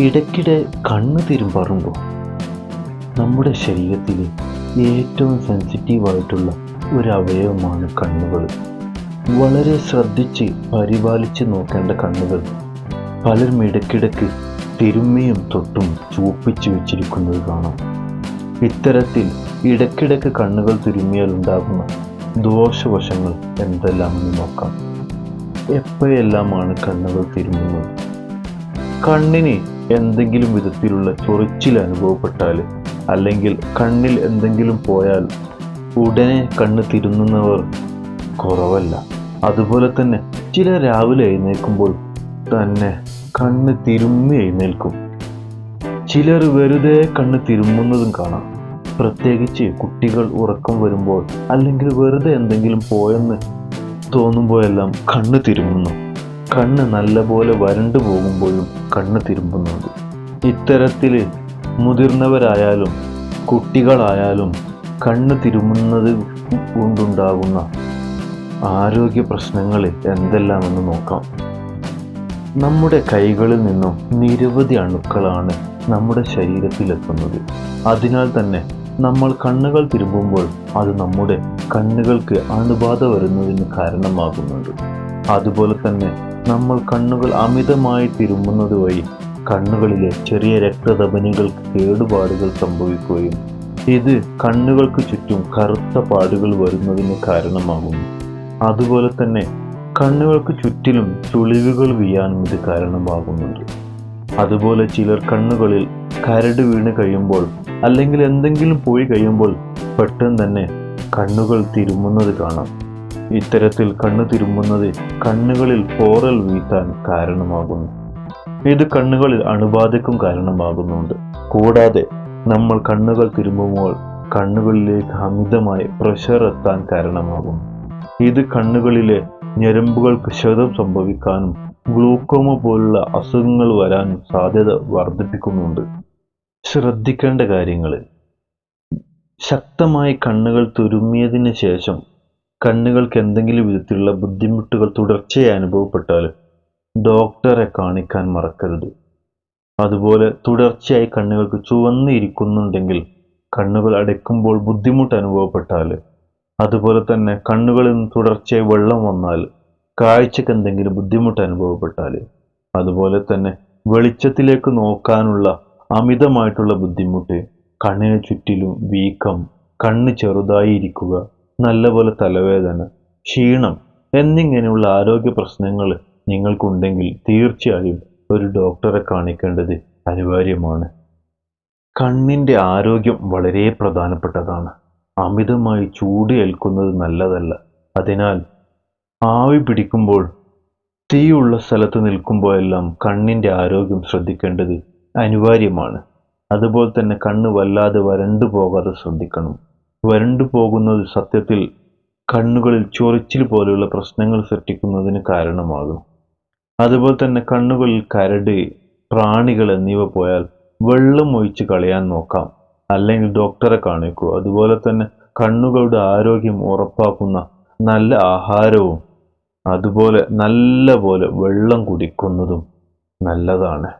ഇടയ്ക്കിടെ കണ്ണ് തിരുമ്പാറുണ്ടോ? നമ്മുടെ ശരീരത്തിൽ ഏറ്റവും സെൻസിറ്റീവായിട്ടുള്ള ഒരു അവയവമാണ് കണ്ണുകൾ. വളരെ ശ്രദ്ധിച്ച് പരിപാലിച്ച് നോക്കേണ്ട കണ്ണുകൾ. പലരും ഇടയ്ക്കിടയ്ക്ക് തിരുമ്മയും തൊട്ടും ചൂപ്പിച്ച് വെച്ചിരിക്കുന്നത് കാണാം. ഇത്തരത്തിൽ ഇടയ്ക്കിടയ്ക്ക് കണ്ണുകൾ തിരുമ്മിയാൽ ഉണ്ടാകുന്ന ദോഷവശങ്ങൾ എന്തെല്ലാമെന്ന് നോക്കാം. എപ്പോഴെല്ലാമാണ് കണ്ണുകൾ തിരുമ്മുന്നത്? കണ്ണിന് എന്തെങ്കിലും വിധത്തിലുള്ള ചൊറിച്ചിൽ അനുഭവപ്പെട്ടാൽ അല്ലെങ്കിൽ കണ്ണിൽ എന്തെങ്കിലും പോയാൽ ഉടനെ കണ്ണ് തിരുന്നുന്നവർ കുറവല്ല. അതുപോലെ തന്നെ ചില രാവിലെ എഴുന്നേൽക്കുമ്പോൾ തന്നെ കണ്ണ് തിരുമ്മി എഴുന്നേൽക്കും. ചിലർ വെറുതെ കണ്ണ് തിരുമ്മുന്നതും കാണാം. പ്രത്യേകിച്ച് കുട്ടികൾ ഉറക്കം വരുമ്പോൾ അല്ലെങ്കിൽ വെറുതെ എന്തെങ്കിലും പോയെന്ന് തോന്നുമ്പോഴെല്ലാം കണ്ണ് തിരുമുന്നു കണ്ണ് നല്ലപോലെ വരണ്ടു പോകുമ്പോഴും കണ്ണ് തിരുമ്പുന്നുണ്ട്. ഇത്തരത്തിൽ മുതിർന്നവരായാലും കുട്ടികളായാലും കണ്ണ് തിരുമുന്നത് കൊണ്ടുണ്ടാകുന്ന ആരോഗ്യ പ്രശ്നങ്ങൾ എന്തെല്ലാമെന്ന് നോക്കാം. നമ്മുടെ കൈകളിൽ നിന്നും നിരവധി അണുക്കളാണ് നമ്മുടെ ശരീരത്തിലെത്തുന്നത്. അതിനാൽ തന്നെ നമ്മൾ കണ്ണുകൾ തിരുമ്പുമ്പോൾ അത് നമ്മുടെ കണ്ണുകൾക്ക് അണുബാധ വരുന്നതിന് കാരണമാകുന്നുണ്ട്. അതുപോലെ തന്നെ നമ്മൾ കണ്ണുകൾ അമിതമായി തിരുമ്മുന്നത് വഴി കണ്ണുകളിലെ ചെറിയ രക്തധമനികൾക്ക് കേടുപാടുകൾ സംഭവിക്കുകയും ഇത് കണ്ണുകൾക്ക് ചുറ്റും കറുത്ത പാടുകൾ വരുന്നതിന് കാരണമാകുന്നു. അതുപോലെ തന്നെ കണ്ണുകൾക്ക് ചുറ്റിലും ചുളിവുകൾ വീയാനും ഇത് കാരണമാകുന്നുണ്ട്. അതുപോലെ ചിലർ കണ്ണുകളിൽ കരട് വീണ് കഴിയുമ്പോൾ അല്ലെങ്കിൽ എന്തെങ്കിലും പോയി കഴിയുമ്പോൾ പെട്ടെന്ന് തന്നെ കണ്ണുകൾ തിരുമുന്നത് കാണാം. ഇത്തരത്തിൽ കണ്ണു തിരുമ്പുന്നത് കണ്ണുകളിൽ പോറൽ വീഴ്ത്താൻ കാരണമാകുന്നു. ഇത് കണ്ണുകളിൽ അണുബാധയ്ക്കും കാരണമാകുന്നുണ്ട്. കൂടാതെ നമ്മൾ കണ്ണുകൾ തിരുമ്പുമ്പോൾ കണ്ണുകളിലേക്ക് അമിതമായി പ്രഷർ എത്താൻ കാരണമാകും ഇത് കണ്ണുകളിലെ ഞരമ്പുകൾക്ക് ക്ഷതം സംഭവിക്കാനും ഗ്ലൂക്കോമ പോലുള്ള അസുഖങ്ങൾ വരാനും സാധ്യത വർദ്ധിപ്പിക്കുന്നുണ്ട്. ശ്രദ്ധിക്കേണ്ട കാര്യങ്ങൾ ശക്തമായി കണ്ണുകൾ തുരുമ്മിയതിന് ശേഷം കണ്ണുകൾക്ക് എന്തെങ്കിലും വിധത്തിലുള്ള ബുദ്ധിമുട്ടുകൾ തുടർച്ചയായി അനുഭവപ്പെട്ടാൽ ഡോക്ടറെ കാണിക്കാൻ മറക്കരുത്. അതുപോലെ തുടർച്ചയായി കണ്ണുകൾക്ക് ചുവന്നിരിക്കുന്നുണ്ടെങ്കിൽ കണ്ണുകൾ അടയ്ക്കുമ്പോൾ ബുദ്ധിമുട്ട് അനുഭവപ്പെട്ടാൽ അതുപോലെ തന്നെ കണ്ണുകളിൽ നിന്ന് തുടർച്ചയായി വെള്ളം വന്നാൽ കാഴ്ചക്ക് എന്തെങ്കിലും ബുദ്ധിമുട്ട് അനുഭവപ്പെട്ടാൽ അതുപോലെ തന്നെ വെളിച്ചത്തിലേക്ക് നോക്കാനുള്ള അമിതമായിട്ടുള്ള ബുദ്ധിമുട്ട് കണ്ണിന് ചുറ്റിലും വീക്കം കണ്ണ് ചെറുതായി ഇരിക്കുക നല്ലപോലെ തലവേദന ക്ഷീണം എന്നിങ്ങനെയുള്ള ആരോഗ്യ പ്രശ്നങ്ങൾ നിങ്ങൾക്കുണ്ടെങ്കിൽ തീർച്ചയായും ഒരു ഡോക്ടറെ കാണിക്കേണ്ടത് അനിവാര്യമാണ്. കണ്ണിന്റെ ആരോഗ്യം വളരെ പ്രധാനപ്പെട്ടതാണ്. അമിതമായി ചൂട് ഏൽക്കുന്നത് നല്ലതല്ല. അതിനാൽ ആവി പിടിക്കുമ്പോൾ തീയുള്ള സ്ഥലത്ത് നിൽക്കുമ്പോഴെല്ലാം കണ്ണിന്റെ ആരോഗ്യം ശ്രദ്ധിക്കേണ്ടത് അനിവാര്യമാണ്. അതുപോലെ തന്നെ കണ്ണ് വല്ലാതെ വരണ്ടു പോകാതെ ശ്രദ്ധിക്കണം. വരണ്ടു പോകുന്നത് സത്യത്തിൽ കണ്ണുകളിൽ ചൊറിച്ചിൽ പോലെയുള്ള പ്രശ്നങ്ങൾ സൃഷ്ടിക്കുന്നതിന് കാരണമാകും. അതുപോലെ തന്നെ കണ്ണുകളിൽ കരട് പ്രാണികൾ എന്നിവ പോയാൽ വെള്ളം ഒഴിച്ച് കളയാൻ നോക്കാം. അല്ലെങ്കിൽ ഡോക്ടറെ കാണിക്കൂ. അതുപോലെ തന്നെ കണ്ണുകളുടെ ആരോഗ്യം ഉറപ്പാക്കുന്ന നല്ല ആഹാരവും അതുപോലെ നല്ല പോലെ വെള്ളം കുടിക്കുന്നതും നല്ലതാണ്.